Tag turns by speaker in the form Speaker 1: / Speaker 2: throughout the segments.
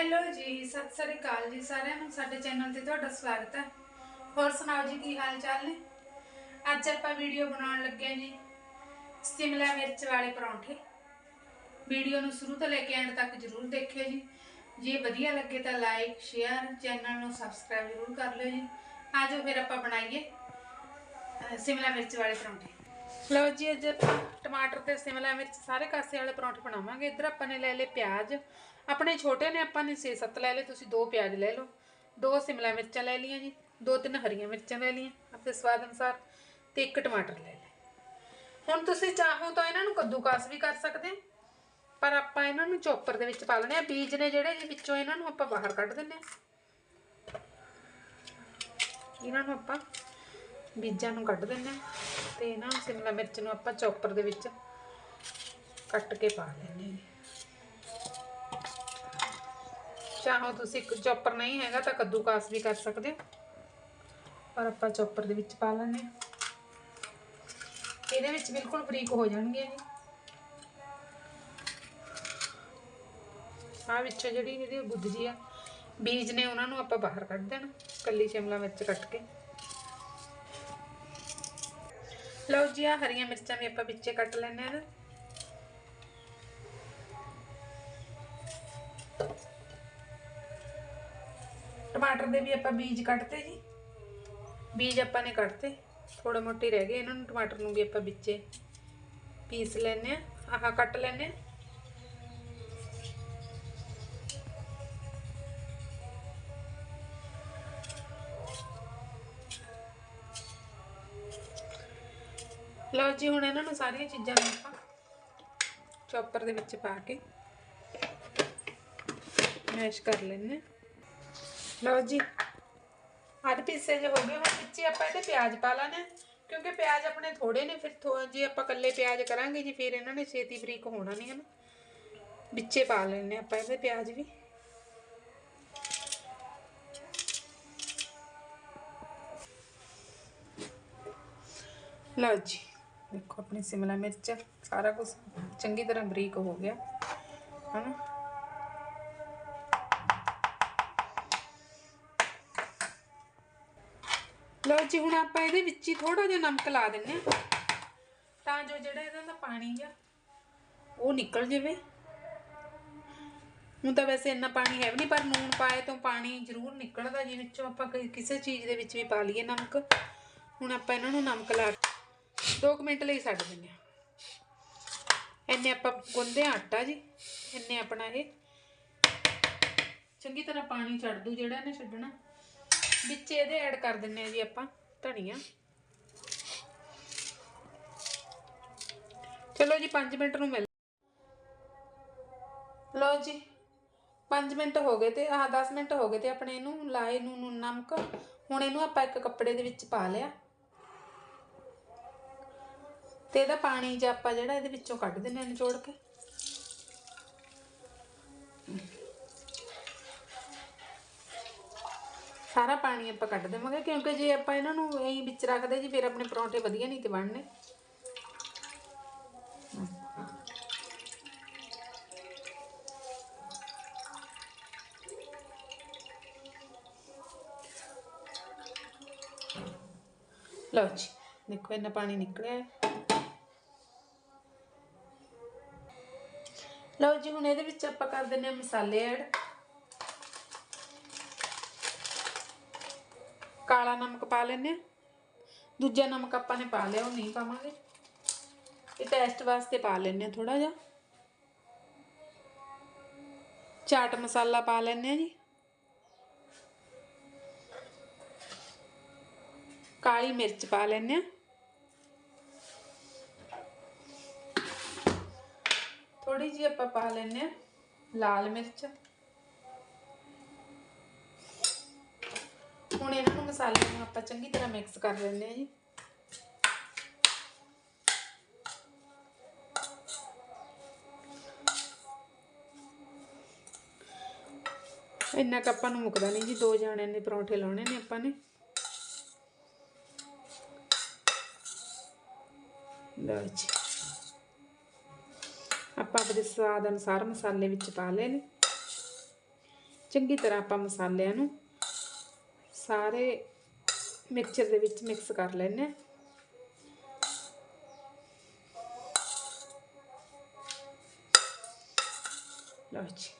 Speaker 1: Hello ਜੀ, ਸਤਿ ਸ੍ਰੀ ਅਕਾਲ ਜੀ ਸਾਰਿਆਂ ਨੂੰ, ਸਾਡੇ ਚੈਨਲ ਤੇ ਤੁਹਾਡਾ ਸਵਾਗਤ ਹੈ। ਹੋਰ ਸੁਣਾਓ ਜੀ, ਕੀ ਹਾਲ ਚਾਲ ਨੇ? ਅੱਜ ਆਪਾਂ ਵੀਡੀਓ ਬਣਾਉਣ ਲੱਗੇ ਹਾਂ ਜੀ, ਸ਼ਿਮਲਾ ਮਿਰਚ ਵਾਲੇ ਪਰੌਂਠੇ। ਵੀਡੀਓ ਨੂੰ ਸ਼ੁਰੂ ਤੋਂ ਲੈ ਕੇ ਐਂਡ ਤੱਕ ਜਰੂਰ ਦੇਖਿਓ ਜੀ। ਜੇ ਵਧੀਆ ਲੱਗੇ ਤਾਂ ਲਾਈਕ, ਸ਼ੇਅਰ, ਚੈਨਲ ਨੂੰ ਸਬਸਕ੍ਰਾਈਬ ਜਰੂਰ ਕਰ ਲਿਓ ਜੀ। ਆਜੋ ਫਿਰ ਆਪਾਂ ਬਣਾਈਏ, ਅਹ, ਸ਼ਿਮਲਾ ਮਿਰਚ ਵਾਲੇ ਪਰੌਂਠੇ। ਲਓ ਜੀ, ਅੱਜ ਆਪਾਂ ਟਮਾਟਰ ਤੇ ਸ਼ਿਮਲਾ ਮਿਰਚ ਸਾਰੇ ਕਾਸੇ ਵਾਲੇ ਪਰੌਂਠੇ ਬਣਾਵਾਂਗੇ। ਇੱਧਰ ਆਪਾਂ ਨੇ ਲੈ ਲਏ ਪਿਆਜ਼ ਆਪਣੇ ਛੋਟੇ ਨੇ, ਆਪਾਂ ਨੇ 6-7 ਲੈ ਲਏ, ਤੁਸੀਂ ਦੋ ਪਿਆਜ਼ ਲੈ ਲਓ। ਦੋ ਸ਼ਿਮਲਾ ਮਿਰਚਾਂ ਲੈ ਲਈਆਂ ਜੀ, ਦੋ ਤਿੰਨ ਹਰੀਆਂ ਮਿਰਚਾਂ ਲੈ ਲਈਆਂ, ਆਪਣੇ ਸਵਾਦ ਅਨੁਸਾਰ, ਤੇ ਇੱਕ ਟਮਾਟਰ ਲੈ ਲਿਆ ਹੁਣ ਤੁਸੀਂ ਚਾਹੋ ਤਾਂ ਇਹਨਾਂ ਨੂੰ ਕੱਦੂਕਾਸ ਵੀ ਕਰ ਸਕਦੇ ਪਰ ਆਪਾਂ ਇਹਨਾਂ ਨੂੰ ਚੋਪਰ ਦੇ ਵਿੱਚ ਪਾ ਲੈਣੇ ਆ। ਬੀਜ ਨੇ ਜਿਹੜੇ ਜੀ ਵਿੱਚੋਂ ਇਹਨਾਂ ਨੂੰ ਆਪਾਂ ਬਾਹਰ ਕੱਢ ਦਿੰਨੇ ਆ ਇਹਨਾਂ ਨੂੰ ਆਪਾਂ ਬੀਜਾਂ ਨੂੰ ਕੱਢ ਦਿੰਨੇ ਆ ਤੇ ਇਹਨਾਂ ਨੂੰ ਸ਼ਿਮਲਾ ਮਿਰਚ ਨੂੰ ਆਪਾਂ ਚੋਪਰ ਦੇ ਵਿੱਚ ਕੱਟ ਕੇ ਪਾ ਲੈਣੇ ਆ ਚਾਹੋ ਤੁਸੀਂ ਚੋਪਰ ਨਹੀਂ ਹੈਗਾ ਤਾਂ ਕੱਦੂਕਾਸ ਵੀ ਕਰ ਸਕਦੇ ਹੋ। ਪਰ ਆਪਾਂ ਚੋਪਰ ਦੇ ਵਿੱਚ ਪਾ ਲੈਣੇ ਇਹਦੇ ਵਿੱਚ ਬਿਲਕੁਲ ਬਰੀਕ ਹੋ ਜਾਣਗੇ ਜੀ। ਆ ਵਿੱਚੋਂ ਜਿਹੜੀ ਇਹਦੀ ਗੁੱਦ ਜੀ ਆ, ਬੀਜ ਨੇ ਉਹਨਾਂ ਨੂੰ ਆਪਾਂ ਬਾਹਰ ਕੱਢ ਦੇਣਾ, ਕੱਲੀ ਸ਼ਿਮਲਾ ਮਿਰਚ ਕੱਟ ਕੇ। ਲਓ ਜੀ ਆ ਹਰੀਆਂ ਮਿਰਚਾਂ ਵੀ ਆਪਾਂ ਵਿੱਚੇ ਕੱਟ ਲੈਣੇ ਆ ਟਮਾਟਰ ਦੇ ਵੀ ਆਪਾਂ ਬੀਜ ਕੱਟਤੇ ਜੀ। ਬੀਜ ਆਪਾਂ ਨੇ ਕੱਟਤੇ। ਥੋੜੇ ਮੋਟੇ ਰਹਿ ਗਏ ਇਹਨਾਂ ਨੂੰ, ਟਮਾਟਰ ਨੂੰ ਵੀ ਆਪਾਂ ਵਿੱਚੇ ਪੀਸ ਲੈਣੇ ਆ ਆਹ ਕੱਟ ਲੈਣੇ ਆ ਲਓ ਜੀ, ਹੁਣ ਇਹਨਾਂ ਨੂੰ ਸਾਰੀਆਂ ਚੀਜ਼ਾਂ ਨੂੰ ਆਪਾਂ ਚੌਪਰ ਦੇ ਵਿੱਚ ਪਾ ਕੇ ਮੈਸ਼ ਕਰ ਲੈਣੇ ਆ। ਲਓ ਜੀ ਅੱਧ ਪੀਸੇ ਜੇ ਹੋ ਗਏ ਹੁਣ ਵਿੱਚੇ ਆਪਾਂ ਇਹਦੇ ਪਿਆਜ਼ ਪਾ ਲੈਣੇ ਆ, ਕਿਉਂਕਿ ਪਿਆਜ਼ ਆਪਣੇ ਥੋੜੇ ਨੇ ਫਿਰ ਥੋ ਜੇ ਆਪਾਂ ਕੱਲੇ ਪਿਆਜ਼ ਕਰਾਂਗੇ ਜੀ ਫਿਰ ਇਹਨਾਂ ਨੇ ਛੇਤੀ ਬਰੀਕ ਹੋਣਾ ਨਹੀਂ ਹਨ ਵਿੱਚੇ ਪਾ ਲੈਣੇ ਆਪਾਂ ਇਹਦੇ ਪਿਆਜ਼ ਵੀ ਲਓ ਜੀ ਦੇਖੋ ਆਪਣੀ ਸਿਮਲਾ ਮਿਰਚ ਸਾਰਾ ਕੁਝ ਚੰਗੀ ਤਰ੍ਹਾਂ ਬਰੀਕ ਹੋ ਗਿਆ ਹਨਾ ਲਓ ਜੀ, ਹੁਣ ਆਪਾਂ ਇਹਦੇ ਵਿੱਚ ਹੀ ਥੋੜਾ ਜਿਹਾ ਨਮਕ ਲਾ ਦਿੰਨੇ ਆ ਤਾਂ ਜੋ ਜਿਹੜਾ ਇਹਦਾ ਦਾ ਪਾਣੀ ਆ, ਉਹ ਨਿਕਲ ਜਾਵੇ। ਹੁਣ ਤਾਂ ਵੈਸੇ ਇੰਨਾ ਪਾਣੀ ਹੈ ਵੀ ਨਹੀਂ, ਪਰ ਨੂਨ ਪਾਏ ਤੋਂ ਪਾਣੀ ਜ਼ਰੂਰ ਨਿਕਲਦਾ, ਜੀ ਵਿੱਚੋਂ ਆਪਾਂ ਕਿਸੇ ਚੀਜ਼ ਦੇ ਵਿੱਚ ਵੀ ਪਾ ਲਈਏ ਨਮਕ। ਹੁਣ ਆਪਾਂ ਇਹਨਾਂ ਨੂੰ ਨਮਕ ਲਾ 2 ਮਿੰਟ ਲਈ ਛੱਡ ਦਿੰਨੇ ਆ ਇੰਨੇ ਆਪਾਂ ਗੁੰਦੇ ਆ ਆਟਾ ਜੀ, ਇੰਨੇ ਆਪਣਾ ਇਹ। ਚੰਗੀ ਤਰ੍ਹਾਂ ਪਾਣੀ ਛੱਡ ਦੂ, ਜਿਹੜਾ ਇਹਨੇ ਛੱਡਣਾ। ਵਿੱਚ ਇਹਦੇ ਐਡ ਕਰ ਦਿੰਨੇ ਆ ਜੀ ਆਪਾਂ ਧਨੀਆ। ਚਲੋ ਜੀ 5 ਮਿੰਟ ਨੂੰ ਮਿਲ ਲਓ ਜੀ 5 ਮਿੰਟ ਹੋ ਗਏ ਤੇ, ਆਹ 10 ਮਿੰਟ ਹੋ ਗਏ ਤੇ ਆਪਣੇ ਇਹਨੂੰ ਲਾਏ ਨੂੰ ਨੂੰ ਨਮਕ। ਹੁਣ ਇਹਨੂੰ ਆਪਾਂ ਇੱਕ ਕੱਪੜੇ ਦੇ ਵਿੱਚ ਪਾ ਲਿਆ। ਤੇ ਇਹਦਾ ਪਾਣੀ ਜੇ ਆਪਾਂ ਜਿਹੜਾ ਇਹਦੇ ਵਿੱਚੋਂ ਕੱਢ ਦਿੰਨੇ ਆ ਨਿਚੋੜ ਕੇ। ਸਾਰਾ ਪਾਣੀ ਆਪਾਂ ਕੱਢ ਦੇਵਾਂਗੇ, ਕਿਉਂਕਿ ਜੇ ਆਪਾਂ ਇਹਨਾਂ ਨੂੰ ਐਂ ਵਿੱਚ ਰੱਖਦੇ ਜੀ, ਫਿਰ ਆਪਣੇ ਪਰੌਂਠੇ ਵਧੀਆ ਨਹੀਂ ਤੇ ਬਣਨੇ। ਲਓ ਜੀ, ਦੇਖੋ ਇੰਨਾ ਪਾਣੀ ਨਿਕਲਿਆ ਲਓ ਜੀ, ਹੁਣ ਇਹਦੇ ਵਿੱਚ ਆਪਾਂ ਕਰ ਦਿੰਨੇ ਆ ਮਸਾਲੇ ਐਡ। ਕਾਲਾ ਨਮਕ ਪਾ ਲੈਨੇ ਆ। ਦੂਜਾ ਨਮਕ ਆਪਾਂ ਨੇ ਪਾ ਲਿਆ, ਉਹ ਨਹੀਂ ਪਾਵਾਂਗੇ। ਇਹ ਟੈਸਟ ਵਾਸਤੇ ਪਾ ਲੈਨੇ ਆ ਥੋੜਾ ਜਿਹਾ। ਚਾਟ ਮਸਾਲਾ ਪਾ ਲੈਨੇ ਆ ਜੀ। ਕਾਲੀ ਮਿਰਚ ਪਾ ਲੈਨੇ ਆ। ਥੋੜੀ ਜਿਹੀ ਆਪਾਂ ਪਾ ਲੈਨੇ ਆ ਲਾਲ ਮਿਰਚ। ਹੁਣ ਇਹਨਾਂ ਨੂੰ ਮਸਾਲੇ ਨੂੰ ਆਪਾਂ ਚੰਗੀ ਤਰ੍ਹਾਂ ਮਿਕਸ ਕਰ ਲੈਂਦੇ ਆ ਜੀ। ਇੰਨਾ ਕੁ ਨੂੰ ਮੁੱਕਦਾ ਨਹੀਂ ਜੀ, ਦੋ ਜਾਣਿਆਂ ਦੇ ਪਰੌਂਠੇ ਲਾਉਣੇ ਨੇ ਆਪਾਂ ਨੇ। ਲਓ ਜੀ। ਆਪਾਂ ਆਪਣੇ ਸਵਾਦ ਅਨੁਸਾਰ ਮਸਾਲੇ ਵਿੱਚ ਪਾ ਲਏ ਨੇ। ਚੰਗੀ ਤਰ੍ਹਾਂ ਆਪਾਂ ਮਸਾਲਿਆਂ ਨੂੰ ਸਾਰੇ ਮਿਕਸਚਰ ਦੇ ਵਿੱਚ ਮਿਕਸ ਕਰ ਲੈਣੇ ਹਾਂ। ਲਓ ਜੀ।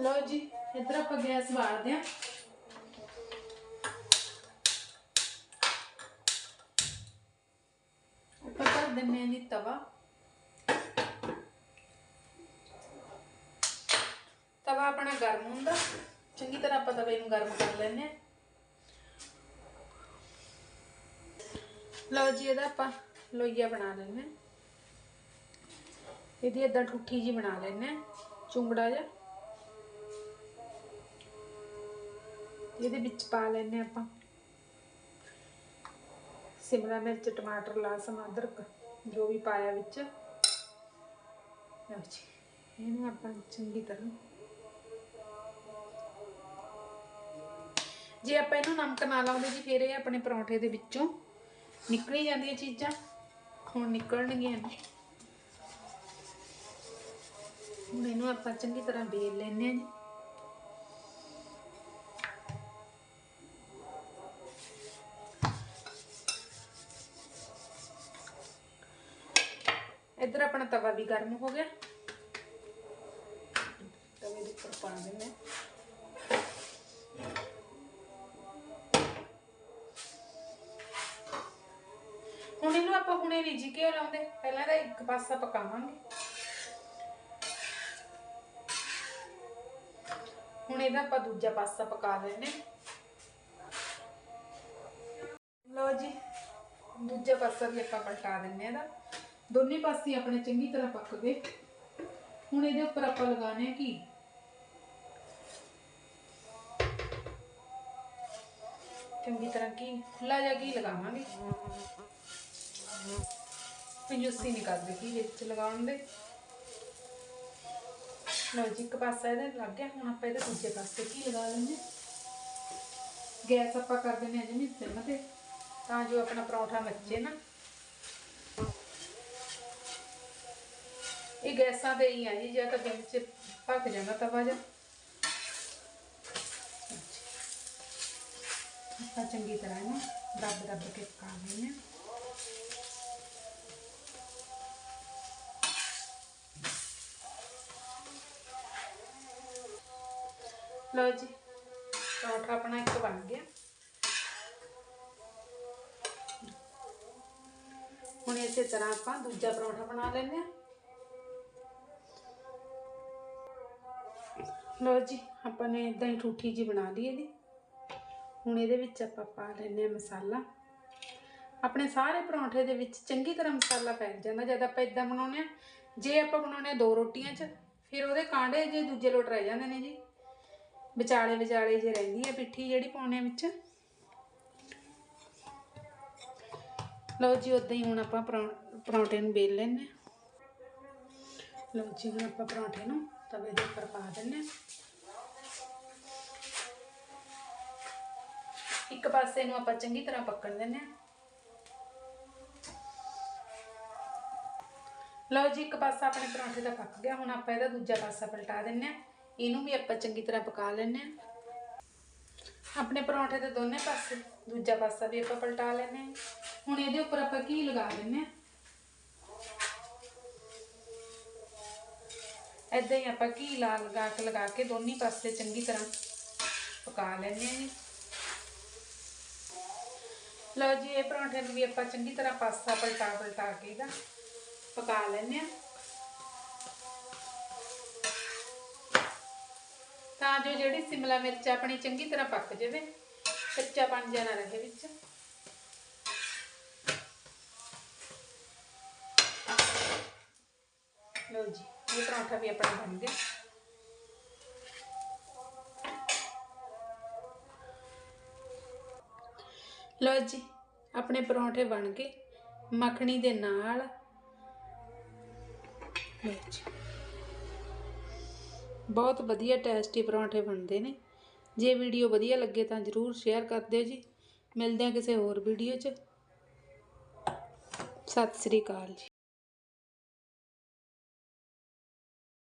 Speaker 1: ਲਓ ਜੀ, ਇੱਧਰ ਆਪਾਂ ਗੈਸ ਬਾਲਦੇ ਹਾਂ। ਆਪਾਂ ਕਰ ਦਿੰਦੇ ਹਾਂ ਜੀ ਤਵਾ। ਤਵਾ ਆਪਣਾ ਗਰਮ ਹੁੰਦਾ। ਚੰਗੀ ਤਰ੍ਹਾਂ ਆਪਾਂ ਤਵੇ ਨੂੰ ਗਰਮ ਕਰ ਲੈਣੇ ਲਓ ਜੀ, ਇਹਦਾ ਆਪਾਂ ਲੋਈਆ ਬਣਾ ਲੈਂਦੇ ਇਹਦੀ ਇਦਾਂ ਠੁੱਠੀ ਜੀ ਬਣਾ ਲੈਂਦੇ ਚੁੰਗੜਾ ਜਿਹਾ। ਇਹਦੇ ਵਿੱਚ ਪਾ ਲੈਂਦੇ ਹਾਂ ਆਪਾਂ। ਸਿਮਲਾ ਮਿਰਚ, ਟਮਾਟਰ, ਲਸਣ, ਅਦਰਕ, ਜੋ ਵੀ ਪਾਇਆ ਵਿੱਚ। ਲਓ ਜੀ, ਇਹਨੂੰ ਆਪਾਂ ਚੰਗੀ ਤਰ੍ਹਾਂ ਜੇ ਆਪਾਂ ਇਹਨੂੰ ਨਮਕ ਨਾ ਲਾਉਂਦੇ ਜੀ, ਫਿਰ ਇਹ ਆਪਣੇ ਪਰੌਂਠੇ ਦੇ ਵਿੱਚੋਂ ਨਿਕਲੀ ਜਾਂਦੀਆਂ ਚੀਜ਼ਾਂ। ਹੁਣ ਨਿਕਲਣਗੀਆਂ ਨਹੀਂ ਹੁਣ ਇਹਨੂੰ ਆਪਾਂ ਚੰਗੀ ਤਰ੍ਹਾਂ ਵੇਲ ਲੈਣੇ ਆ ਜੀ। ਇੱਧਰ ਆਪਣਾ ਤਵਾ ਵੀ ਗਰਮ ਹੋ ਗਿਆ। ਤਵੇ ਦੇ ਉੱਪਰ ਪਾ ਦਿੰਦੇ ਹਾਂ। ਇਹਨੂੰ ਆਪਾਂ ਹੁਣੇ ਲਾਉਂਦੇ ਪਹਿਲਾਂ ਤਾਂ ਇੱਕ ਪਾਸਾ ਪਕਾਵਾਂਗੇ। ਹੁਣ ਇਹਦਾ ਆਪਾਂ ਦੂਜਾ ਪਾਸਾ ਪਕਾ ਲੈਣੇ ਲਓ ਜੀ, ਦੂਜਾ ਪਾਸਾ ਵੀ ਆਪਾਂ ਪਲਟਾ ਦਿੰਨੇ ਇਹਦਾ। ਦੋਨੇ ਪਾਸੇ ਆਪਣੇ ਚੰਗੀ ਤਰ੍ਹਾਂ ਪੱਕ ਗਏ। ਹੁਣ ਇਹਦੇ ਉੱਪਰ ਆਪਾਂ ਲਗਾਉਣੇ ਆ ਘੀ। ਚੰਗੀ ਤਰ੍ਹਾਂ ਘੀ ਖੁੱਲਾ ਜਿਹਾ ਘੀ ਲਗਾਵਾਂਗੇ। ਕੰਜੂਸੀ ਨਹੀਂ ਕਰਦੇ ਘੀ ਵਿੱਚ ਲਗਾਉਣ ਦੇ। ਲਓ ਜੀ, ਇੱਕ ਪਾਸਾ ਇਹਦਾ ਲੱਗ ਗਿਆ, ਹੁਣ ਆਪਾਂ ਇਹਦੇ ਦੂਜੇ ਪਾਸੇ ਘੀ ਲਗਾ ਲੈਂਦੇ ਗੈਸ ਆਪਾਂ ਕਰ ਦਿੰਦੇ ਹਾਂ ਜਿਵੇਂ ਸਿਮ ਤੇ, ਤਾਂ ਜੋ ਆਪਣਾ ਪਰੌਂਠਾ ਮੱਚੇ ਨਾ। ਇਹ ਗੈਸਾਂ ਤੇ ਹੀ ਆ ਜੀ, ਜਾਂ ਤਾਂ ਵਿੱਚ ਪੱਕ ਜਾਂਦਾ ਤਵਾ ਜਾ ਆਪਾਂ ਚੰਗੀ ਤਰ੍ਹਾਂ ਇਹਨੂੰ ਦੱਬ ਦੱਬ ਕੇ ਪਕਾ ਲੈਂਦੇ ਹਾਂ। ਲਓ ਜੀ। ਪਰੌਂਠਾ ਆਪਣਾ ਇੱਕ ਬਣ ਗਿਆ। ਹੁਣ ਇਸੇ ਤਰ੍ਹਾਂ ਆਪਾਂ ਦੂਜਾ ਪਰੌਂਠਾ ਬਣਾ ਲੈਂਦੇ ਹਾਂ। ਲਓ ਜੀ, ਆਪਾਂ ਨੇ ਇਦਾਂ ਹੀ ਠੂਠੀ ਜੀ ਬਣਾ ਲਈ ਇਹਦੀ। ਹੁਣ ਇਹਦੇ ਵਿੱਚ ਆਪਾਂ ਪਾ ਲੈਂਦੇ ਹਾਂ ਮਸਾਲਾ। ਆਪਣੇ ਸਾਰੇ ਪਰੌਂਠੇ ਦੇ ਵਿੱਚ ਚੰਗੀ ਤਰ੍ਹਾਂ ਮਸਾਲਾ ਪੈ ਜਾਂਦਾ। ਜਦ ਆਪਾਂ ਇਦਾਂ ਬਣਾਉਂਦੇ ਆ ਜੇ ਆਪਾਂ ਬਣਾਉਂਦੇ ਆ ਦੋ ਰੋਟੀਆਂ 'ਚ, ਫਿਰ ਉਹਦੇ ਕਾਂਡੇ ਜੇ ਦੂਜੇ ਲੋਟ ਰਹਿ ਜਾਂਦੇ ਨੇ ਜੀ। ਵਿਚਾਲੇ ਵਿਚਾਲੇ ਜੇ ਰਹਿੰਦੀ ਹੈ ਪਿੱਠੀ ਜਿਹੜੀ ਪਾਉਣੇ ਵਿੱਚ। ਲਓ ਜੀ ਉਦਾਂ ਹੀ ਹੁਣ ਆਪਾਂ ਪਰੌਂ- ਪਰੌਂਠੇ ਨੂੰ ਵੇਲ ਲੈਂਦੇ ਹਾਂ ਲਓ ਜੀ, ਹੁਣ ਆਪਾਂ ਪਰੌਂਠੇ ਨੂੰ ਤਵੇ ਦੇ ਉੱਪਰ ਪਾ ਦਿੰਦੇ ਹਾਂ ਇੱਕ ਪਾਸੇ ਨੂੰ ਆਪਾਂ ਚੰਗੀ ਤਰ੍ਹਾਂ ਪੱਕਣ ਦਿੰਦੇ ਹਾਂ ਲਓ ਜੀ, ਇੱਕ ਪਾਸਾ ਆਪਣੇ ਪਰੌਂਠੇ ਦਾ ਪੱਕ ਗਿਆ, ਹੁਣ ਆਪਾਂ ਇਹਦਾ ਦੂਜਾ ਪਾਸਾ ਪਲਟਾ ਦਿੰਨੇ ਆ। ਇਹਨੂੰ ਵੀ ਆਪਾਂ ਚੰਗੀ ਤਰ੍ਹਾਂ ਪਕਾ ਲੈਣੇ ਆ ਆਪਣੇ ਪਰੌਂਠੇ ਦੇ ਦੋਨੇ ਪਾਸੇ, ਦੂਜਾ ਪਾਸਾ ਵੀ ਆਪਾਂ ਪਲਟਾ ਲੈਣੇ ਆ ਹੁਣ ਇਹਦੇ ਉੱਪਰ ਆਪਾਂ ਘੀ ਲਗਾ ਦਿੰਨੇ ਆ ਏਦਾਂ ਹੀ ਆਪਾਂ ਘੀ ਲਾ ਲਗਾ ਕੇ ਲਗਾ ਕੇ ਦੋਨੇ ਪਾਸੇ ਚੰਗੀ ਤਰ੍ਹਾਂ ਪਕਾ ਲੈਣੇ ਆ ਜੀ। ਲਓ ਜੀ, ਇਹ ਪਰੌਂਠੇ ਨੂੰ ਵੀ ਆਪਾਂ ਚੰਗੀ ਤਰ੍ਹਾਂ ਪਾਸਾ ਪਲਟਾ ਪਲਟਾ ਕੇ ਇਹਦਾ ਪਕਾ ਲੈਣੇ ਆ ਤਾਂ ਜੋ ਜਿਹੜੀ ਸਿਮਲਾ ਮਿਰਚ ਆਪਣੀ ਚੰਗੀ ਤਰ੍ਹਾਂ ਪੱਕ ਜਾਵੇ ਕੱਚਾ ਬਣ ਜਾਣਾ ਰਹੇ ਵਿੱਚ। ਲਓ ਜੀ, ਇਹ ਪਰੌਂਠਾ ਵੀ ਆਪਣਾ ਬਣ ਗਿਆ। ਲਓ ਜੀ, ਆਪਣੇ ਪਰੌਂਠੇ ਬਣ ਗਏ। ਮੱਖਣੀ ਦੇ ਨਾਲ। ਲਓ ਬਹੁਤ ਵਧੀਆ ਟੇਸਟੀ ਪਰੌਂਠੇ ਬਣਦੇ ਨੇ। ਜੇ ਵੀਡੀਓ ਵਧੀਆ ਲੱਗੇ ਤਾਂ ਜਰੂਰ ਸ਼ੇਅਰ ਕਰ ਦਿਓ ਜੀ। ਮਿਲਦੇ ਹਾਂ ਕਿਸੇ ਹੋਰ ਵੀਡੀਓ 'ਚ। ਸਤਿ ਸ੍ਰੀ ਅਕਾਲ ਜੀ।